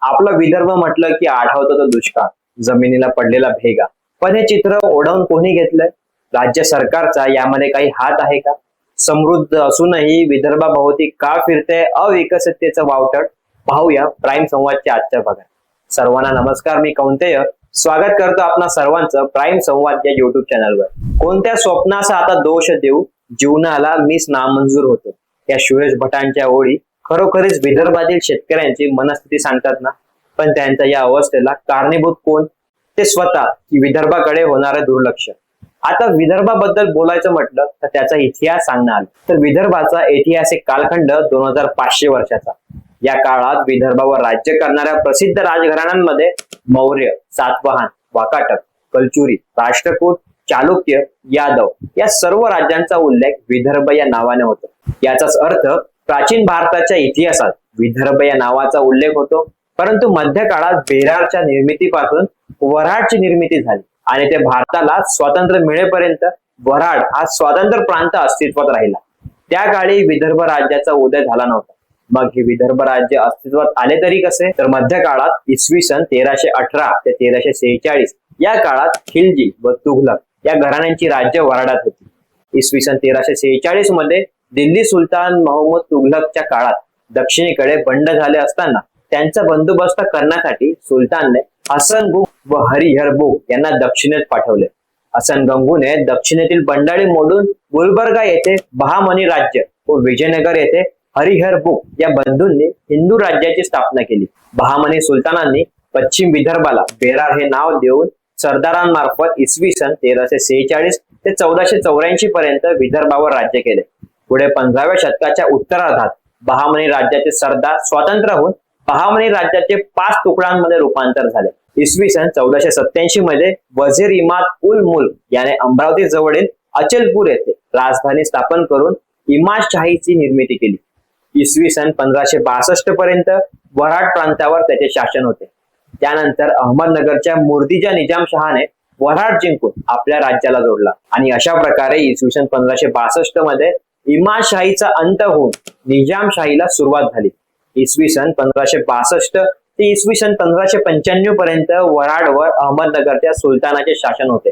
आपला विदर्भ म्हटलं की आठवतो तो दुष्काळ. जमिनीला पडलेला भेगा. पण हे चित्र ओढवून कोणी घेतलंय? राज्य सरकारचा यामध्ये काही हात आहे का? समृद्ध असूनही विदर्भाभोवती का फिरते अविकसिततेचं वावटट पाहूया प्राईम संवादच्या आजच्या भागात सर्वांना नमस्कार मी कौंतेय. स्वागत करतो आपणा सर्वांचं प्राईम संवाद या युट्यूब चॅनलवर. कोणत्या स्वप्नाचा आता दोष देऊ? जीवनाला मीच नामंजूर होतो. या सुरेश भटांच्या ओळी खरोखरीच विदर्भातील शेतकऱ्यांची मनस्थिती सांगतात ना? पण त्यांच्या या अवस्थेला कारणीभूत कोण? ते स्वतः की विदर्भाकडे होणारं दुर्लक्ष. आता विदर्भाबद्दल बोलायचं म्हटलं तर त्याचा इतिहास सांगणार तर विदर्भाचा ऐतिहासिक कालखंड दोन हजार पाचशे वर्षाचा. या काळात विदर्भावर राज्य करणाऱ्या प्रसिद्ध राजघराण्यांमध्ये मौर्य सातवाहन वाकाटक कलचुरी राष्ट्रकूट चालुक्य यादव या सर्व राज्यांचा उल्लेख विदर्भ या नावाने होतो. याचाच अर्थ प्राचीन भारताच्या इतिहासात विदर्भ या नावाचा उल्लेख होतो. परंतु मध्य काळात बेरारच्या निर्मितीपासून वऱ्हाडची निर्मिती झाली आणि ते भारताला स्वातंत्र्य मिळेपर्यंत वऱ्हाड हा स्वातंत्र्य प्रांत अस्तित्वात राहिला. त्या काळी विदर्भ राज्याचा उदय झाला नव्हता. मग हे विदर्भ राज्य अस्तित्वात आले तरी कसे? तर मध्य काळात इसवी सन तेराशे अठरा ते तेराशे सेहेचाळीस या काळात खिलजी व तुघलक या घराण्यांची राज्य वराडात होती. इसवी सन तेराशे सेहेचाळीसमध्ये दिल्ली सुलतान मोहम्मद तुघलकच्या काळात दक्षिणेकडे बंड झाले असताना त्यांचा बंदोबस्त करण्यासाठी सुलतानने हसन बुक व हरिहर बुक यांना दक्षिणेत पाठवले. हसन गंगूने दक्षिणेतील बंडाळी मोडून गुलबर्गा येथे बहामनी राज्य व विजयनगर येथे हरिहर बुक या बंधूंनी हिंदू राज्याची स्थापना केली. बहामनी सुलतानांनी पश्चिम विदर्भाला बेरार हे नाव देऊन सरदारांमार्फत इसवी सन तेराशे सेहेचाळीस ते चौदाशे चौऱ्याऐंशी पर्यंत विदर्भावर राज्य केले. पुढे पंधराव्या शतकाच्या उत्तरार्धात बहामनी राज्याचे सरदार स्वतंत्र होऊन बहामनी राज्याचे पाच तुकड्यांमध्ये रूपांतर झाले. इसवी सन चौदाशे सत्याऐंशी मध्ये वझीर इमाद उल मुल याने अमरावती जवळील अचलपूर येथे राजधानी स्थापन करून इमादशाहीची निर्मिती केली. इसवी सन पंधराशे बासष्ट पर्यंत वऱ्हाड प्रांतावर त्याचे शासन होते. त्यानंतर अहमदनगरच्या मुर्दीजा निजामशहाने वऱ्हाड जिंकून आपल्या राज्याला जोडला. आणि अशा प्रकारे इसवी सन पंधराशे बासष्टमध्ये इमाशाहीचा अंत होऊन निजामशाहीला सुरुवात झाली. इसवी सन पंधराशे बासष्ट ते इसवी सन पंधराशे पंच्याण्णव पर्यंत वराडवर अहमदनगरच्या सुलतानाचे शासन होते.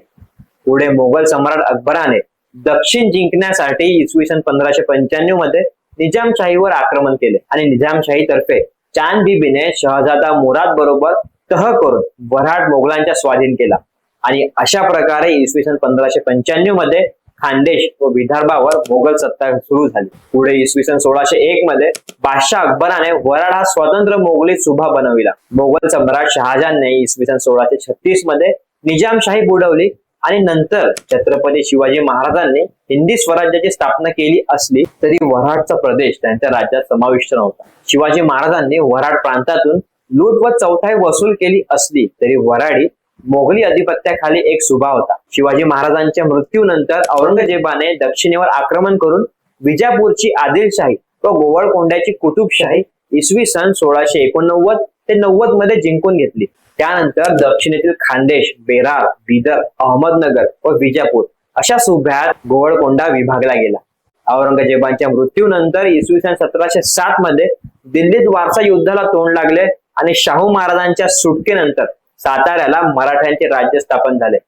पुढे मोगल सम्राट अकबराने दक्षिण जिंकण्यासाठी इसवी सन पंधराशे पंच्याण्णवमध्ये निजामशाहीवर आक्रमण केले आणि निजामशाहीतर्फे चांद बिबीने शहजादा मुराद बरोबर तह करून वऱ्हाड मोगलांच्या स्वाधीन केला. आणि अशा प्रकारे इसवी सन पंधराशे पंच्याण्णवमध्ये खानदेश व विदर्भावर मोगल सत्ता सुरू झाली. पुढे इसवी सन सोळाशे एक मध्ये बादशाह अकबराने वराड हा स्वतंत्र मोगली सुभा बनविला. मोगल सम्राट शहाजहानने इसवी सन सोळाशे छत्तीसमध्ये निजामशाही बुडवली आणि नंतर छत्रपती शिवाजी महाराजांनी हिंदी स्वराज्याची स्थापना केली असली तरी वऱ्हाडचा प्रदेश त्यांच्या राज्यात समाविष्ट नव्हता. शिवाजी महाराजांनी वऱ्हाड प्रांतातून लूट व चौथाई वसूल केली असली तरी वऱ्हाडी मोगली अधिपत्याखाली एक सुभा होता. शिवाजी महाराजांच्या मृत्यूनंतर औरंगजेबाने दक्षिणेवर आक्रमण करून विजापूरची आदिलशाही व गोवळकोंड्याची कुतुबशाही इसवी सन सोळाशे एकोणनव्वद ते नव्वदमध्ये जिंकून घेतली. त्यानंतर दक्षिणेतील खानदेश बेरार बिदर अहमदनगर व विजापूर अशा सुभ्यात गोवळकोंडा विभागला गेला. औरंगजेबांच्या मृत्यूनंतर इसवी सन सतराशे सात मध्ये दिल्लीत वारसा युद्धाला तोंड लागले आणि शाहू महाराजांच्या सुटकेनंतर साताऱ्याला मराठ्यांचे राज्य स्थापन झाले.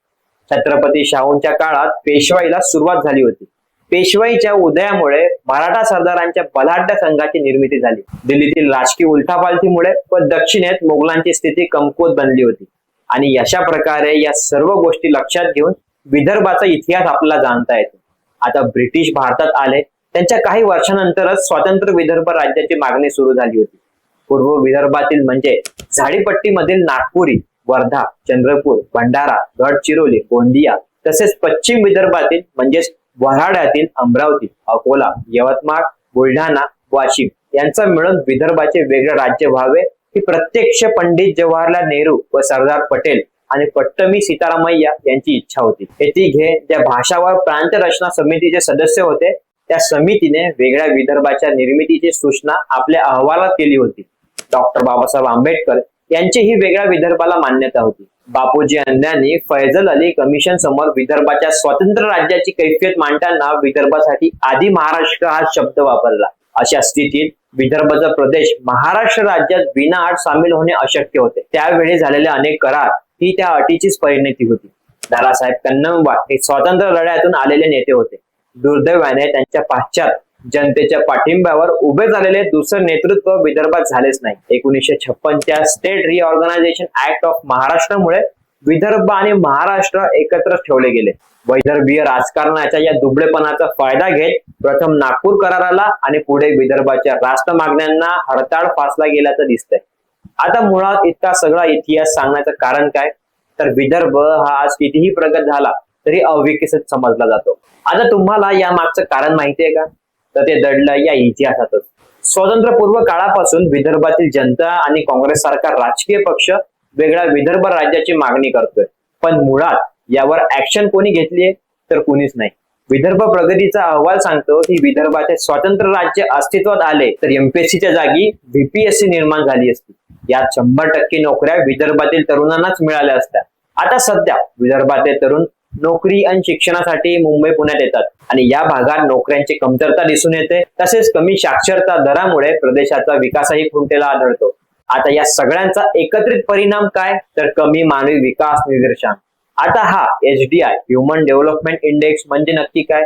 छत्रपती शाहूंच्या काळात पेशवाईला सुरुवात झाली होती. पेशवाईच्या उदयामुळे मराठा सरदारांच्या बलाढ्य संघाची निर्मिती झाली. दिल्लीतील राजकीय उलथापालथीमुळे व दक्षिणेत मोगलांची स्थिती कमकुवत बनली होती. आणि अशा प्रकारे या सर्व गोष्टी लक्षात घेऊन विदर्भाचा इतिहास आपल्याला जाणता येतो. आता ब्रिटिश भारतात आले त्यांच्या काही वर्षानंतरच स्वतंत्र विदर्भ राज्याची मागणी सुरू झाली होती. पूर्व विदर्भातील म्हणजे झाडीपट्टीमधील नागपुरी वर्धा चंद्रपूर भंडारा गडचिरोली गोंदिया तसेच पश्चिम विदर्भातील म्हणजेच वऱ्हाड्यातील अमरावती अकोला यवतमाळ बुलढाणा वाशिम यांचा मिळून विदर्भाचे वेगळे राज्य व्हावे ही प्रत्यक्ष पंडित जवाहरलाल नेहरू व सरदार पटेल आणि पट्टमी सीतारामय्या यांची इच्छा होती. हे तिघे ज्या भाषावर प्रांत रचना समितीचे सदस्य होते त्या समितीने वेगळ्या विदर्भाच्या निर्मितीची सूचना आपल्या अहवालात केली होती. डॉक्टर बाबासाहेब आंबेडकर यांची ही वेगळ्या विदर्भाला मान्यता होती. बापूजी अंड्यांनी फैजल अली कमिशन समोर विदर्भाच्या स्वतंत्र राज्याची कैफियत मांडताना विदर्भासाठी आधी महाराष्ट्र हा शब्द वापरला. अशा स्थितीत विदर्भाचा प्रदेश महाराष्ट्र राज्यात विनाअट सामील होणे अशक्य होते. त्यावेळी झालेले अनेक करार ही त्या अटीचीच परिणती होती. दादासाहेब कन्नमवार हे स्वातंत्र्य लढ्यातून आलेले नेते होते. दुर्दैवाने त्यांच्या पाश्चात जनतेच्या पाठिंब्यावर उभे झालेले दुसरं नेतृत्व विदर्भात झालेच नाही. एकोणीसशे छप्पनच्या स्टेट रिऑर्गनायझेशन ऍक्ट ऑफ महाराष्ट्रामुळे विदर्भ आणि महाराष्ट्र एकत्र ठेवले गेले. वैदर्भीय राजकारणाच्या या दुबळेपणाचा फायदा घेत प्रथम नागपूर कराराला आणि पुढे विदर्भाच्या राष्ट्र मागण्यांना हडताळ फासला गेल्याचं दिसतंय. आता मुळात इतका सगळा इतिहास सांगण्याचं कारण काय? तर विदर्भ हा आज कितीही प्रगत झाला तरी अविकसित समजला जातो. आता तुम्हाला या मागचं कारण माहितीये का? तर ते दडलं या इतिहासातच. स्वातंत्र्यपूर्व काळापासून विदर्भातील जनता आणि काँग्रेस सारखा राजकीय पक्ष वेगळ्या विदर्भ राज्याची मागणी करतोय. पण मुळात यावर ऍक्शन कोणी घेतलीये तर कुणीच नाही. विदर्भ प्रगतीचा अहवाल सांगतो की विदर्भाचे स्वतंत्र राज्य अस्तित्वात आले तर एमपीएससीच्या जागी व्हीपीएससी निर्माण झाली असती. यात शंभर टक्के नोकऱ्या विदर्भातील तरुणांनाच मिळाल्या असत्या. आता सध्या विदर्भातील तरुण नोकरी आणि शिक्षणासाठी मुंबई पुण्यात येतात. आणि या भागात नोकऱ्यांची कमतरता दिसून येते. तसेच कमी साक्षरता दरामुळे प्रदेशाचा विकासही खुंटेला आढळतो. आता या सगळ्यांचा एकत्रित परिणाम काय? तर कमी मानवी विकास निर्देशांक आता हा H D I human development index म्हणजे नक्की काय?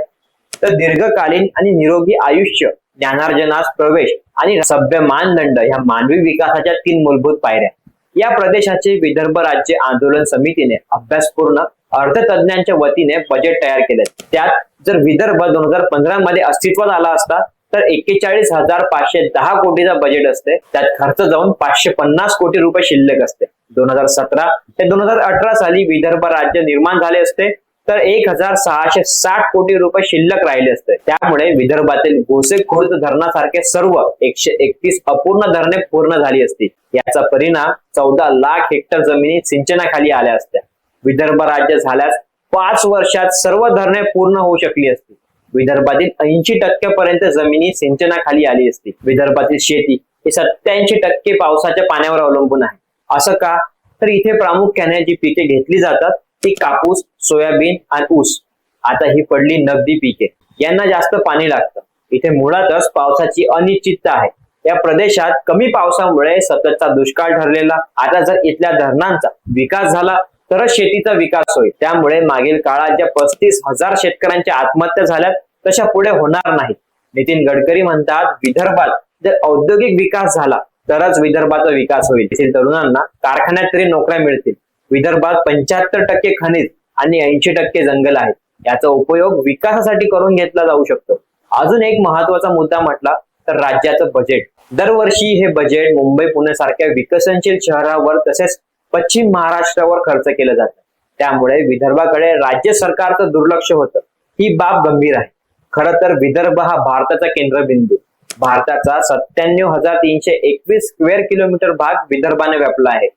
तर दीर्घकालीन आणि निरोगी आयुष्य ज्ञानार्जनास प्रवेश आणि सभ्य मानदंड ह्या मानवी विकासाच्या तीन मूलभूत पायऱ्या. या प्रदेशाचे विदर्भ राज्य आंदोलन समितीने अभ्यासपूर्ण अर्थतज्ञांच्या वतीने बजेट तयार केले त्यात जर विदर्भ दोन हजार पंधरा मध्ये अस्तित्वात आला असता तर एक्केचाळीस हजार पाचशे दहा कोटीचा बजेट असते. त्यात खर्च जाऊन पाचशे पन्नास कोटी रुपये शिल्लक असते. दोन हजार सतरा ते दोन हजार अठरा साली विदर्भ राज्य निर्माण झाले असते तर एक हजार सहाशे साठ कोटी रुपये शिल्लक राहिले असते. त्यामुळे विदर्भातील गोसेखुर्द धरणासारखे सर्व एकशे एकतीस अपूर्ण धरणे पूर्ण झाली असती. याचा परिणाम चौदा लाख हेक्टर जमिनी सिंचनाखाली आल्या असत्या. विदर्भ राज्य झाल्यास पाच वर्षात सर्व धरणे पूर्ण होऊ शकली असती. विदर्भातील ऐंशी टक्केपर्यंत जमिनी सिंचनाखाली आली असती. विदर्भातील शेती ही सत्याऐंशी टक्के पावसाच्या पाण्यावर अवलंबून आहे. असं का? तर इथे प्रामुख्याने जी पिके घेतली जातात ती कापूस सोयाबीन आणि ऊस. आता ही पडली नगदी पिके. यांना जास्त पाणी लागतं. इथे मुळातच पावसाची अनिश्चितता आहे. या प्रदेशात कमी पावसामुळे सततचा दुष्काळ ठरलेला. आता जर इथल्या धरणांचा विकास झाला तरच शेतीचा विकास होईल. त्यामुळे मागील काळात ज्या पस्तीस हजार शेतकऱ्यांच्या आत्महत्या झाल्यात तशा पुढे होणार नाहीत. नितीन गडकरी म्हणतात विदर्भात जर औद्योगिक विकास झाला तरच विदर्भाचा विकास होईल. तेथील तरुणांना कारखान्यात तरी नोकऱ्या मिळतील. विदर्भात पंच्याहत्तर टक्के खनिज आणि ऐंशी टक्के जंगल आहेत. याचा उपयोग विकासासाठी करून घेतला जाऊ शकतो. अजून एक महत्त्वाचा मुद्दा म्हटला तर राज्याचं बजेट दरवर्षी हे बजेट मुंबई पुणे सारख्या विकसनशील शहरावर तसेच पश्चिम महाराष्ट्रावर खर्च केलं जातं. त्यामुळे विदर्भाकडे राज्य सरकारचं दुर्लक्ष होतं. ही बाब गंभीर आहे. खरं तर विदर्भ हा भारताचा केंद्रबिंदू. भारताचा सत्त्याण्णव हजार तीनशे एकवीस स्क्वेअर किलोमीटर भाग विदर्भाने व्यापला आहे.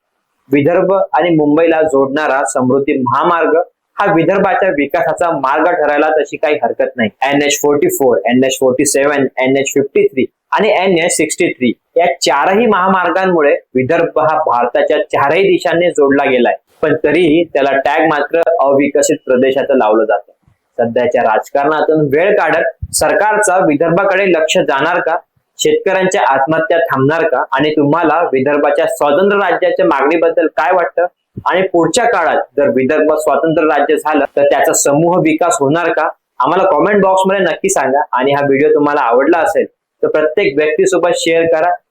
विदर्भ आणि मुंबईला जोडणारा समृद्धी महामार्ग हा विदर्भाच्या विकासाचा मार्ग ठरायला तशी काही हरकत नाही. N H forty four N H forty seven N H fifty three आणि एन एच सिक्स्टी थ्री या चारही महामार्गांमुळे विदर्भ हा भारताच्या चारही दिशांनी जोडला गेलाय. पण तरीही त्याला टॅग मात्र अविकसित प्रदेशाचं लावलं जातं. सध्याच्या राजकारणातून वेळ काढत सरकारचा विदर्भाकडे लक्ष जाणार का? शेतकऱ्यांच्या आत्महत्या थांबणार का? आणि तुम्हाला विदर्भाच्या स्वतंत्र राज्याच्या मागणीबद्दल काय वाटतं? आणि पुढच्या काळात जर विदर्भ स्वतंत्र राज्य झालं तर त्याचा समूह विकास होणार का? आम्हाला कॉमेंट बॉक्समध्ये नक्की सांगा. आणि हा व्हिडिओ तुम्हाला आवडला असेल तर प्रत्येक व्यक्तीसोबत शेअर करा.